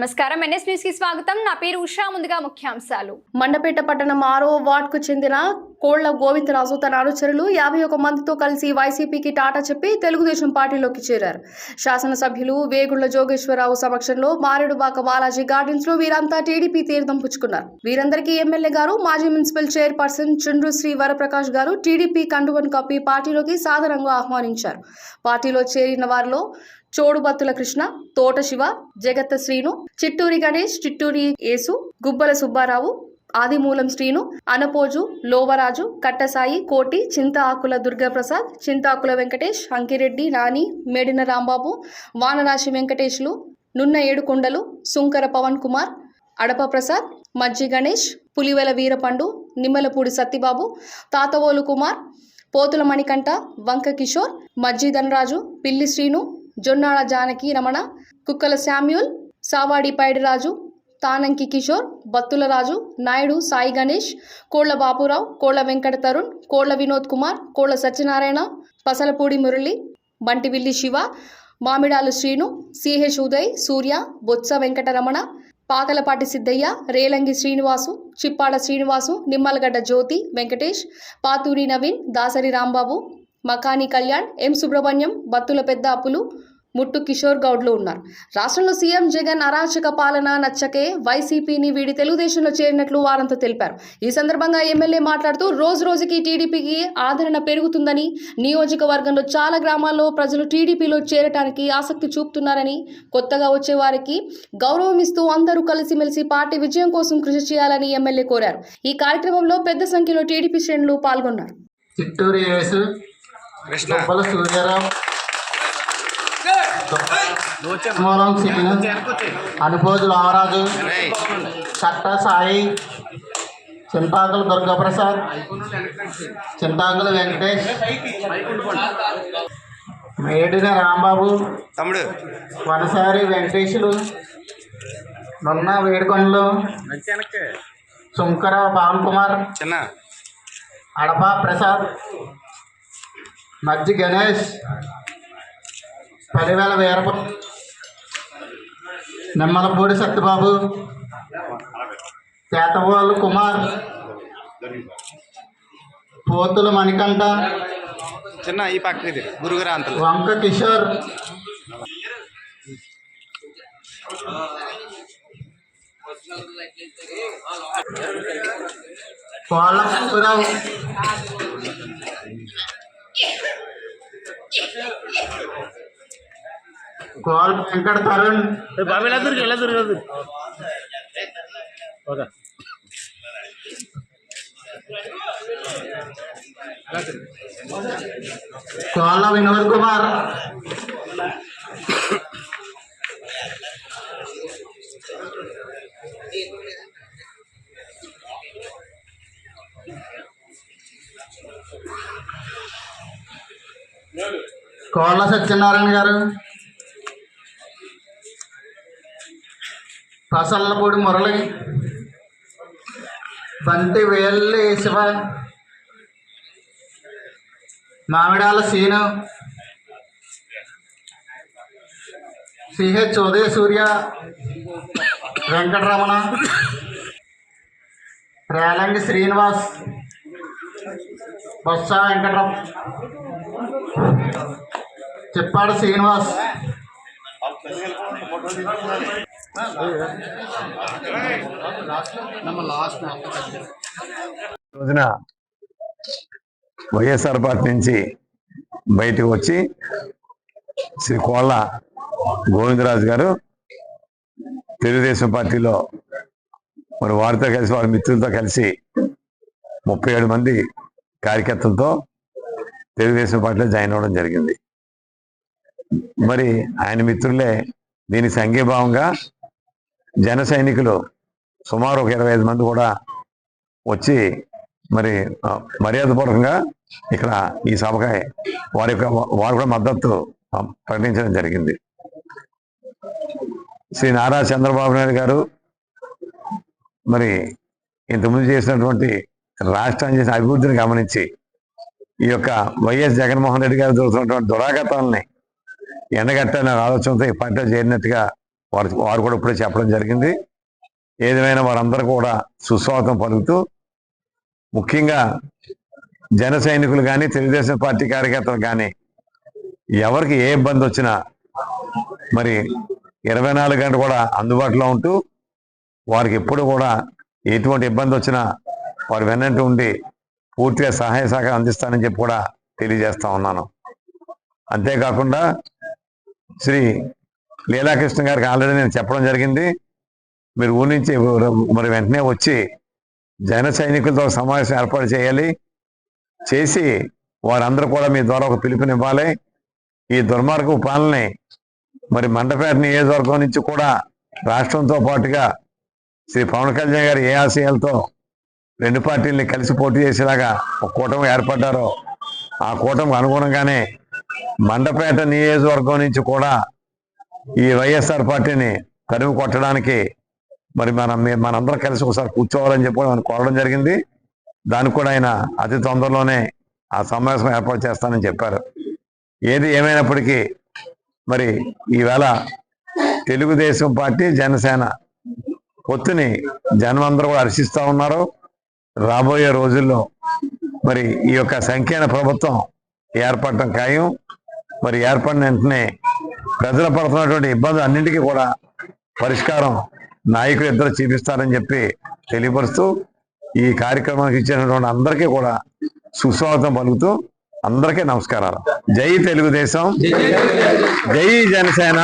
నమస్కారం. ఎన్ఎస్ న్యూస్కి స్వాగతం. నా పేరు ఉషా. ముందుగా ముఖ్యాంశాలు. మండపేట పట్టణం ఆరో వార్డుకు చెందిన కోళ్ళ గోవిందరాజు తన అనుచరులు యాభై ఒక మందితో కలిసి వైసీపీకి టాటా చెప్పి తెలుగుదేశం పార్టీలోకి చేరారు. శాసనసభ్యులు వేగుళ్ళ జోగేశ్వరరావు సమక్షంలో మారేడుబాక బాలాజీ గార్డెన్స్లో వీరంతా టీడీపీ తీర్థం పుచ్చుకున్నారు. వీరందరికీ ఎమ్మెల్యే గారు మాజీ మున్సిపల్ చైర్పర్సన్ చంద్రశ్రీ శ్రీ వరప్రకాష్ గారు టీడీపీ కండువను కప్పి పార్టీలోకి సాధారణంగా ఆహ్వానించారు. పార్టీలో చేరిన వారిలో చోడుబత్తుల కృష్ణ తోట శివ జగత్త శ్రీను చిట్టూరి గణేష్ చిట్టూరి యేసు గుబ్బల సుబ్బారావు ఆదిమూలం శ్రీను అనపోజు లోవరాజు కట్టసాయి కోటి చింత ఆకుల దుర్గాప్రసాద్ చింతాకుల వెంకటేష్ అంకిరెడ్డి నాని మేడిన రాంబాబు వానరాశి వెంకటేష్లు నున్న ఏడుకొండలు సుంకర పవన్ కుమార్ అడప ప్రసాద్ మజ్జి గణేష్ పులివెల వీరపండు నిమ్మలపూడి సత్తిబాబు తాతవోలు కుమార్ పోతుల మణికంఠ వంక కిషోర్ మజ్జి ధనరాజు పిల్లి Srinu Jonnada Janaki Ramana Kukkala Samuel Savadi Paidiraju తానంకి Kishore Battula Raju Naidu Sai Ganesh Kolla Bapurao Kolla Venkata Tarun Kolla Vinod Kumar Kolla Satyanarayana Pasalapudi Murali Bantivilli Shiva Mamidalu Srinu CH Uday Surya Botsa Venkataramana Pakalapati Siddayya Relangi Srinivasu Chippada Srinivasu Nimmalagadda Jyothi Venkatesh Pathuri Naveen Dasari Rambabu Makani Kalyan M Subrahmanyam Battula పెద్ద అప్పులు ముట్టు కిషోర్ గౌడ్లు ఉన్నారు. రాష్ట్రంలో సీఎం జగన్ అరాచక పాలన నచ్చకే వైసీపీని వీడి తెలుగుదేశంలో చేరినట్లు వారంతా తెలిపారు. ఈ సందర్భంగా ఎమ్మెల్యే మాట్లాడుతూ రోజు రోజుకి టీడీపీకి ఆదరణ పెరుగుతుందని నియోజకవర్గంలో చాలా గ్రామాల్లో ప్రజలు టీడీపీలో చేరటానికి ఆసక్తి చూపుతున్నారని కొత్తగా వచ్చే వారికి గౌరవం ఇస్తూ అందరూ కలిసిమెలిసి పార్టీ విజయం కోసం కృషి చేయాలని ఎమ్మెల్యే కోరారు. ఈ కార్యక్రమంలో పెద్ద సంఖ్యలో టీడీపీ శ్రేణులు పాల్గొన్నారు. చిట్టూరు కృష్ణ. సూర్యారావు. మూలం రామరాజు కట్ట సాయి చింతాకుల దుర్గాప్రసాద్ చింతాకుల వెంకటేష్ మేడిన రాంబాబు తమ్ముడు. వనసారి వెంకటేశులు నున్న వేడుకొండలు సుంకర పవన్ కుమార్ చిన్న. అడప ప్రసాద్ మజ్జి గణేష్ పదివేల వీరప నిమ్మలపూడి సత్యబాబు. చేతవాళ్ళు కుమార్. పోతుల మణికంఠ. చిన్న ఈ పక్క ఇది గురుగురు అంతలు. వంక కిషోర్. కోళ్ళ పురావు గోల్ వెంకట తరుణ్ బాబు ఎలా దొరికి ఎలా దొరికి ఎలా దొరికి ఓకే కోళ్ళ వినోద్ కుమార్ కోళ్ళ సత్యనారాయణ గారు పసల్లపూడి మురళి. బంతి వేల్లి శివ. మామిడాల సీను. సిహెచ్ ఉదయ సూర్య వెంకటరమణ. రేలంగి శ్రీనివాస్. బొత్స వెంకటరమ చెప్పాడు శ్రీనివాస్. రోజున వైఎస్ఆర్ పార్టీ నుంచి బయటకు వచ్చి శ్రీ కోళ్ళ గోవిందరాజు గారు తెలుగుదేశం పార్టీలో మరి వారితో కలిసి వారి మిత్రులతో కలిసి ముప్పై ఏడు మంది కార్యకర్తలతో తెలుగుదేశం పార్టీలో జాయిన్ అవ్వడం జరిగింది. మరి ఆయన మిత్రులే దీని సంఘీభావంగా జన సైనికులు సుమారు ఒక ఇరవై ఐదు మంది కూడా వచ్చి మరి మర్యాదపూర్వకంగా ఇక్కడ ఈ సభకాయ వారి యొక్క వారు కూడా మద్దతు ప్రకటించడం జరిగింది. శ్రీ నారా చంద్రబాబు నాయుడు గారు మరి ఇంతకుముందు చేసినటువంటి రాష్ట్రం చేసిన అభివృద్ధిని గమనించి ఈ యొక్క వైఎస్ జగన్మోహన్ రెడ్డి గారు జరుగుతున్నటువంటి దురాగతాలని ఎండగట్టాలనే ఆలోచనతో ఈ పార్టీలో చేరినట్టుగా వారు వారు కూడా ఇప్పుడే చెప్పడం జరిగింది. ఏదేమైనా వారందరూ కూడా సుస్వాగతం పలుకుతూ ముఖ్యంగా జన సైనికులు కానీ తెలుగుదేశం పార్టీ కార్యకర్తలు కానీ ఎవరికి ఏ ఇబ్బంది వచ్చినా మరి ఇరవై నాలుగు గంటలు కూడా అందుబాటులో ఉంటూ వారికి ఎప్పుడు కూడా ఎటువంటి ఇబ్బంది వచ్చినా వారు వెన్నంటూ ఉండి పూర్తిగా సహాయ సహకారం అందిస్తానని చెప్పి కూడా తెలియజేస్తా ఉన్నాను. అంతేకాకుండా శ్రీ లీలాకృష్ణ గారికి ఆల్రెడీ నేను చెప్పడం జరిగింది. మీరు ఊరి నుంచి మరి వెంటనే వచ్చి జన సైనికులతో సమావేశం ఏర్పాటు చేయాలి. చేసి వారందరూ కూడా మీ ద్వారా ఒక పిలుపునివ్వాలి. ఈ దుర్మార్గపు పాలనని మరి మండపేట నియోజకవర్గం నుంచి కూడా రాష్ట్రంతో పాటుగా శ్రీ పవన్ కళ్యాణ్ గారు ఏ ఆశయాలతో రెండు పార్టీల్ని కలిసి పోటీ చేసేలాగా ఒక కూటమి ఏర్పడ్డారో ఆ కూటమికి అనుగుణంగానే మండపేట నియోజకవర్గం నుంచి కూడా ఈ వైఎస్ఆర్ పార్టీని తరిమి కొట్టడానికి మరి మనం మనందరం కలిసి ఒకసారి కూర్చోవాలని చెప్పి మనం కోరడం జరిగింది. దానికి కూడా ఆయన అతి తొందరలోనే ఆ సమావేశం ఏర్పాటు చేస్తానని చెప్పారు. ఏది ఏమైనప్పటికీ మరి ఈవేళ తెలుగుదేశం పార్టీ జనసేన పొత్తుని జనమందరూ కూడా హర్షిస్తూ ఉన్నారు. రాబోయే రోజుల్లో మరి ఈ యొక్క సంకీర్ణ ప్రభుత్వం ఏర్పడటం ఖాయం. మరి ఏర్పడిన వెంటనే ప్రజలు పడుతున్నటువంటి ఇబ్బందులు అన్నింటికీ కూడా పరిష్కారం నాయకులు ఇద్దరు చూపిస్తారని చెప్పి తెలియపరుస్తూ ఈ కార్యక్రమానికి ఇచ్చినటువంటి అందరికీ కూడా సుస్వాగతం పలుకుతూ అందరికీ నమస్కారాలు. జై తెలుగుదేశం. జై జనసేన.